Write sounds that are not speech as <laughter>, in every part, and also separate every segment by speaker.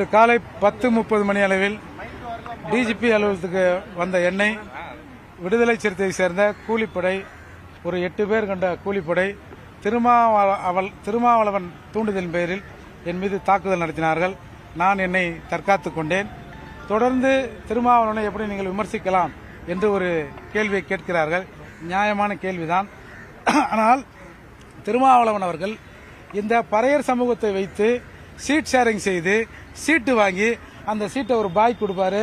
Speaker 1: இன்று காலை பத்து முப்பது மணி அளவில் டிஜிபி அலுவலகத்துக்கு வந்த என்னை விடுதலை சிறுத்தையை சேர்ந்த கூலிப்படை ஒரு எட்டு பேர் கொண்ட கூலிப்படை திருமாவளவன் திருமாவளவன் தூண்டுதலின் பேரில் என் மீது தாக்குதல் நடத்தினார்கள். நான் என்னை தற்காத்துக் கொண்டேன். தொடர்ந்து திருமாவளவனை எப்படி நீங்கள் விமர்சிக்கலாம் என்று ஒரு கேள்வியை கேட்கிறார்கள். நியாயமான கேள்விதான். <clears throat> ஆனால் திருமாவளவன் அவர்கள் இந்த பறையர் சமூகத்தை வைத்து சீட் ஷேரிங் செய்து சீட்டு வாங்கி அந்த சீட்டை ஒரு பாய் கொடுப்பாரு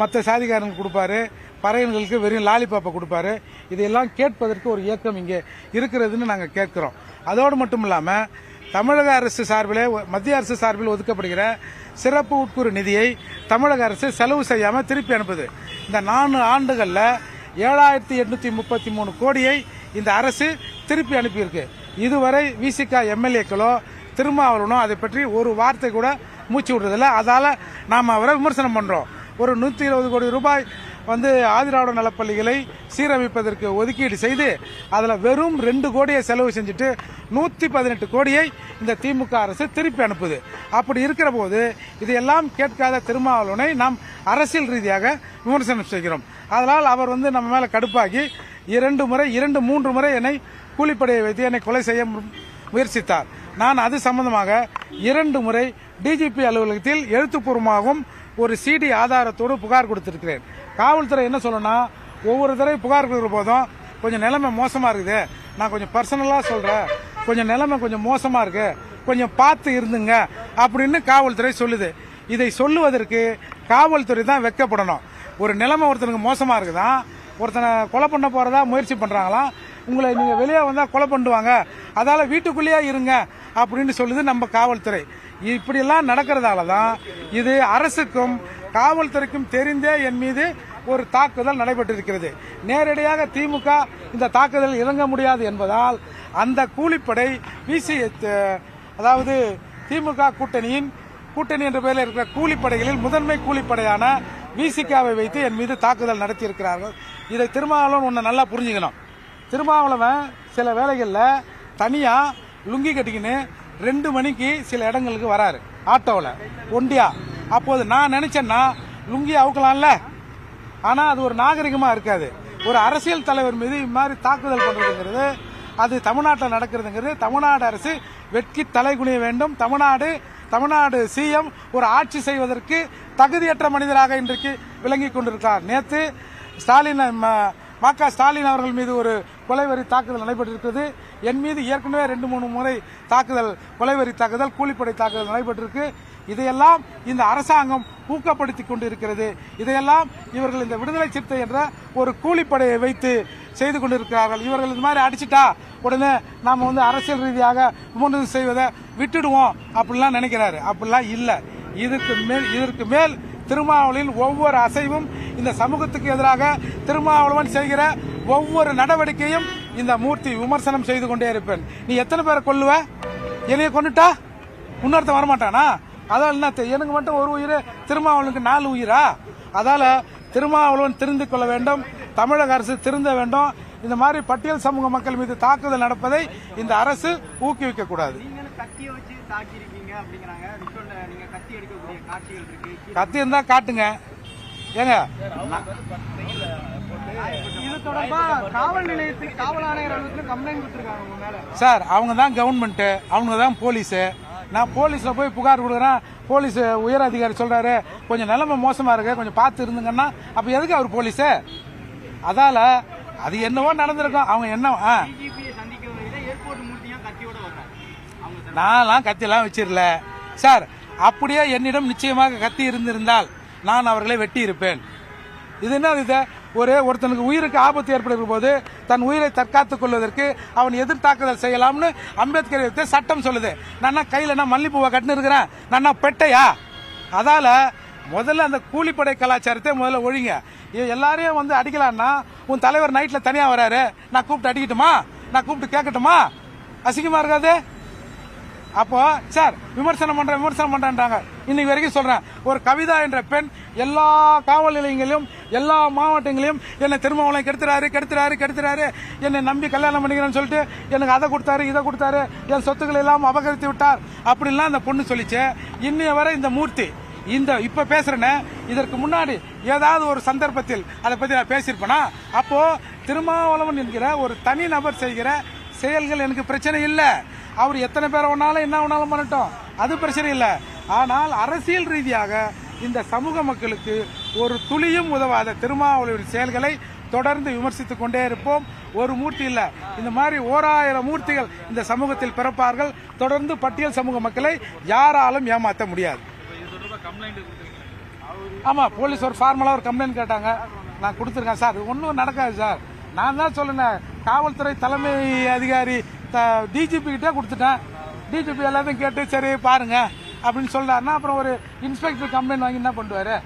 Speaker 1: மற்ற சாதிகாரங்களுக்கு கொடுப்பாரு பறையன்களுக்கு வெறும் லாலிபாப்பை கொடுப்பாரு. இதையெல்லாம் கேட்பதற்கு ஒரு இயக்கம் இங்கே இருக்கிறதுன்னு நாங்கள் கேட்குறோம். அதோடு மட்டும் இல்லாமல் தமிழக அரசு சார்பில் மத்திய அரசு சார்பில் ஒதுக்கப்படுகிற சிறப்பு உட்கூறு நிதியை தமிழக அரசு செலவு செய்யாமல் திருப்பி அனுப்புது. இந்த நான்கு ஆண்டுகளில் ஏழாயிரத்தி எண்ணூற்றி முப்பத்தி மூணு கோடியை இந்த அரசு திருப்பி அனுப்பியிருக்கு. இதுவரை விசிகா எம்எல்ஏக்களோ திருமாவளவனும் அதை பற்றி ஒரு வார்த்தை கூட மூச்சு விடுறதில்ல. அதால நாம் அவரை விமர்சனம் பண்றோம். ஒரு நூற்றி இருபது கோடி ரூபாய் வந்து ஆதிராவிட நலப்பள்ளிகளை சீரமைப்பதற்கு ஒதுக்கீடு செய்து அதில் வெறும் ரெண்டு கோடியை செலவு செஞ்சுட்டு நூற்றி பதினெட்டு கோடியை இந்த திமுக அரசு திருப்பி அனுப்புது. அப்படி இருக்கிற போது இதையெல்லாம் கேட்காத திருமாவளவனை நாம் அரசியல் ரீதியாக விமர்சனம் செய்கிறோம். அதனால் அவர் வந்து நம்ம மேலே கடுப்பாகி இரண்டு முறை இரண்டு மூன்று முறை என்னை கூலிப்படையை வைத்து என்னை கொலை செய்ய முயற்சித்தார். நான் அது சம்பந்தமாக இரண்டு முறை டிஜிபி அலுவலகத்தில் எழுத்துப்பூர்வமாகவும் ஒரு சிடி ஆதாரத்தோடு புகார் கொடுத்திருக்கிறேன். காவல்துறை என்ன சொல்லணும்னா ஒவ்வொரு தடவை புகார் கொடுக்குற போதும் கொஞ்சம் நிலைமை மோசமா இருக்குது. நான் கொஞ்சம் பர்சனலா சொல்றேன். கொஞ்சம் நிலைமை கொஞ்சம் மோசமா இருக்கு. கொஞ்சம் பார்த்து இருந்துங்க அப்படின்னு காவல்துறை சொல்லுது. இதை சொல்லுவதற்கு காவல்துறை தான் வெக்கப்படணும். ஒரு நிலைமை ஒருத்தனுக்கு மோசமா இருக்குதான் ஒருத்தனை கொலை பண்ண போறதா முயற்சி பண்றாங்களாம் உங்களை நீங்க வெளியே வந்தா கொலை பண்ணுவாங்க. அதால வீட்டுக்குள்ளேயே இருங்க. அப்படின்னு சொல்லுது நம்ம காவல்துறை. இப்படியெல்லாம் நடக்கிறதால தான் இது அரசுக்கும் காவல்துறைக்கும் தெரிந்தே என் மீது ஒரு தாக்குதல் நடைபெற்றிருக்கிறது. நேரடியாக திமுக இந்த தாக்குதல் இறங்க முடியாது என்பதால் அந்த கூலிப்படை விசி அதாவது திமுக கூட்டணியின் கூட்டணி என்ற பெயரில் இருக்கிற கூலிப்படைகளில் முதன்மை கூலிப்படையான விசிகாவை வைத்து என் மீது தாக்குதல் நடத்தியிருக்கிறார்கள். இதை திருமாவளவன் ஒன்று நல்லா புரிஞ்சுக்கணும். திருமாவளவன் சில வேளைகளில் தனியாக லுங்கி கட்டிக்கின்னு ரெண்டு மணிக்கு சில இடங்களுக்கு வராரு. ஆட்டோவில் ஒண்டியா. அப்போது நான் நினைச்சேன்னா லுங்கி அவுக்கலாம்ல? ஆனால் அது ஒரு நாகரிகமாக இருக்காது. ஒரு அரசியல் தலைவர் மீது இம்மாதிரி தாக்குதல் பண்ணுறதுங்கிறது அது தமிழ்நாட்டில் நடக்கிறதுங்கிறது தமிழ்நாடு அரசு வெட்கி தலைகுனிய வேண்டும். தமிழ்நாடு தமிழ்நாடு சிஎம் ஒரு ஆட்சி செய்வதற்கு தகுதியற்ற மனிதராக இன்றைக்கு விளங்கி கொண்டிருக்கிறார். நேற்று ஸ்டாலின் ம- ம க ஸ்டாலின் அவர்கள் மீது ஒரு கொலைவரி தாக்குதல் நடைபெற்றிருக்கிறது. என் மீது ஏற்கனவே ரெண்டு மூணு முறை தாக்குதல் கொலைவரி தாக்குதல் கூலிப்படை தாக்குதல் நடைபெற்றிருக்கு. இதையெல்லாம் இந்த அரசாங்கம் ஊக்கப்படுத்தி கொண்டிருக்கிறது. இதையெல்லாம் இவர்கள் இந்த விடுதலை சிறுத்தை என்ற ஒரு கூலிப்படையை வைத்து செய்து கொண்டிருக்கிறார்கள். இவர்கள் இந்த மாதிரி அடிச்சிட்டா உடனே நாம வந்து அரசியல் ரீதியாக விமர்சனம் செய்வதை விட்டுடுவோம் அப்படிலாம் நினைக்கிறாரு. அப்படிலாம் இல்லை. இதுக்கு மேல் இதற்கு மேல் திருமாவளவின் ஒவ்வொரு அசைவும் இந்த சமூகத்துக்கு எதிராக திருமாவளவன் செய்கிற ஒவ்வொரு நடவடிக்கையும் இந்த மூர்த்தி விமர்சனம் செய்து கொண்டே இருப்பேன். நீ எத்தனை பேரை கொல்லுவ? என்னைய கொண்டுட்டா இன்னொருத்தன் வரமாட்டானா? அதால் என்ன எனக்கு மட்டும் ஒரு உயிர். திருமாவளவனுக்கு நாலு உயிரா? அதால திருமாவளவன் திருந்து கொள்ள வேண்டும். தமிழக அரசு திருந்த வேண்டும். இந்த மாதிரி பட்டியல் சமூக மக்கள் மீது தாக்குதல் நடப்பதை இந்த அரசு ஊக்குவிக்க கூடாது.
Speaker 2: நீங்க கத்திய வச்சு தாக்கி இருக்கீங்க அப்படிங்கிறாங்க. விஷுவல்ல நீங்க கத்தி எடுக்கக்கூடிய காட்சிகள் இருக்கு.
Speaker 1: கத்தி இருந்தா காட்டுங்க. ஏங்க? சார் அவங்க தான் கவர்மெண்ட் அவங்க தான் போலீஸ் நான் போலீஸ்ல போய் புகார் கொடுக்குறேன். போலீஸ் உயர் அதிகாரி சொல்றாரு கொஞ்சம் நிலைமை மோசமா இருக்கு. கொஞ்சம் பார்த்து இருந்துங்கன்னா அப்ப எதுக்கு அவர் போலீஸ் அதால அது என்னவோ நடந்திருக்கும். அவங்க என்ன ஆ, நான்லாம் கத்திலாம் வச்சிரல சார் அப்படியே என்னிடம் நிச்சயமாக கத்தி இருந்திருந்தால் நான் அவர்களை வெட்டி இருப்பேன் இது என்ன இது? ஒரு ஒருத்தனுக்கு உயிருக்கு ஆபத்து ஏற்படுகிற போது தன் உயிரை தற்காத்துக் கொள்வதற்கு அவன் எதிர்த்தாக்குதல் செய்யலாம்னு அம்பேத்கர் சட்டம் சொல்லுது. நான் கையில் நான் மல்லிப்பூவை கட்டுன்னு இருக்கிறேன் நான் பெட்டையா? அதால முதல்ல அந்த கூலிப்படை கலாச்சாரத்தை முதல்ல ஒழிங்க. எல்லாரையும் வந்து அடிக்கலான்னா உன் தலைவர் நைட்ல தனியா வராரு. நான் கூப்பிட்டு அடிக்கட்டுமா? நான் கூப்பிட்டு கேட்கட்டுமா? அசிங்கமா இருக்காது? அப்போ சார் விமர்சனம் பண்ற விமர்சனம் பண்றாங்க இன்னைக்கு வரைக்கும் சொல்றேன் ஒரு கவிதா என்ற பெண் எல்லா காவல் நிலையங்களிலும் எல்லா மாவட்டங்களையும் என்னை திருமாவளம் கெடுத்துறாரு கெடுத்துறாரு கெடுத்துறாரு. என்னை நம்பி கல்யாணம் பண்ணிக்கிறேன்னு சொல்லிட்டு எனக்கு அதை கொடுத்தாரு இதை கொடுத்தாரு. என் சொத்துக்களை எல்லாம் அபகரித்து விட்டார். அப்படின்லாம் அந்த பொண்ணு சொல்லிச்சு. இன்னைய வரை இந்த மூர்த்தி இந்த இப்ப பேசுறேன்னு இதற்கு முன்னாடி ஏதாவது ஒரு சந்தர்ப்பத்தில் அதை பத்தி நான் பேசியிருப்பேனா? அப்போ திருமாவளவன் என்கிற ஒரு தனி நபர் செய்கிற செயல்கள் எனக்கு பிரச்சனை இல்லை. அவர் எத்தனை பேர் வேணாலும் என்ன வேணாலும் பண்ணட்டும். அது பிரச்சனை இல்லை. ஆனால் அரசியல் ரீதியாக இந்த சமூக மக்களுக்கு ஒரு துளியும் உதவாத திருமாவளவன் செயல்களை தொடர்ந்து விமர்சித்துக் கொண்டே இருப்போம். ஒரு மூர்த்தி இல்லை. இந்த மாதிரி ஓராயிரம் மூர்த்திகள் இந்த சமூகத்தில் பிறப்பார்கள். தொடர்ந்து பட்டியல் சமூக மக்களை யாராலும் ஏமாற்ற முடியாது. ஆமாம் போலீஸ் ஒரு ஃபார்மலா ஒரு கம்ப்ளைண்ட் கேட்டாங்க. நான் கொடுத்துருக்கேன் சார். ஒன்றும் நடக்காது சார். நான் தான் சொல்லுனேன். காவல்துறை தலைமை அதிகாரி டிஜிபி கிட்டே கொடுத்துட்டேன். டிஜிபி எல்லாத்தையும் கேட்டு சரி பாருங்க அப்படின்னு சொல்றாருன்னா அப்புறம் ஒரு இன்ஸ்பெக்டர் கம்ப்ளைண்ட் வாங்கி என்ன பண்ணுவாரு?